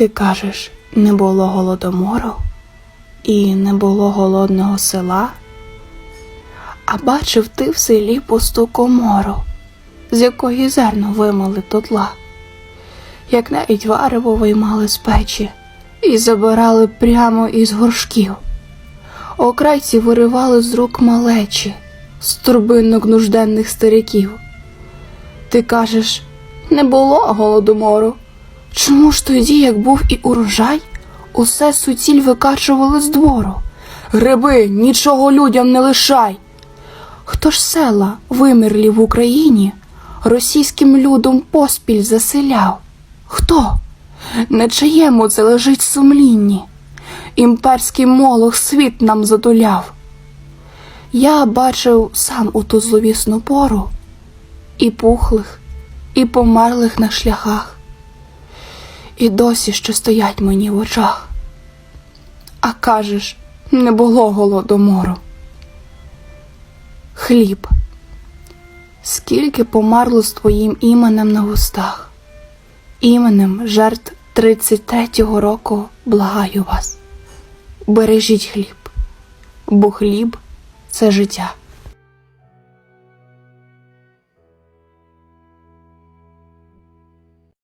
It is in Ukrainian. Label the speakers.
Speaker 1: Ти кажеш, не було голодомору і не було голодного села, а бачив ти в селі пусту комору, з якої зерно вимали тотла, як навіть варево виймали з печі і забирали прямо із горшків. Окрайці виривали з рук малечі, з турбинок нужденних стариків. Ти кажеш, не було голодомору. Чому ж тоді, як був і урожай, усе суціль викачували з двору? Гриби, нічого людям не лишай. Хто ж села вимерлі в Україні російським людом поспіль заселяв? Хто? На чиєму це лежить сумлінні? Імперський молох світ нам задуляв. Я бачив сам у ту зловісну пору і пухлих, і померлих на шляхах, і досі ще стоять мені в очах. А кажеш, не було голодомору. Хліб, скільки померло з твоїм іменем на вустах, іменем жертв 33-го року благаю вас. Бережіть хліб, бо хліб це життя.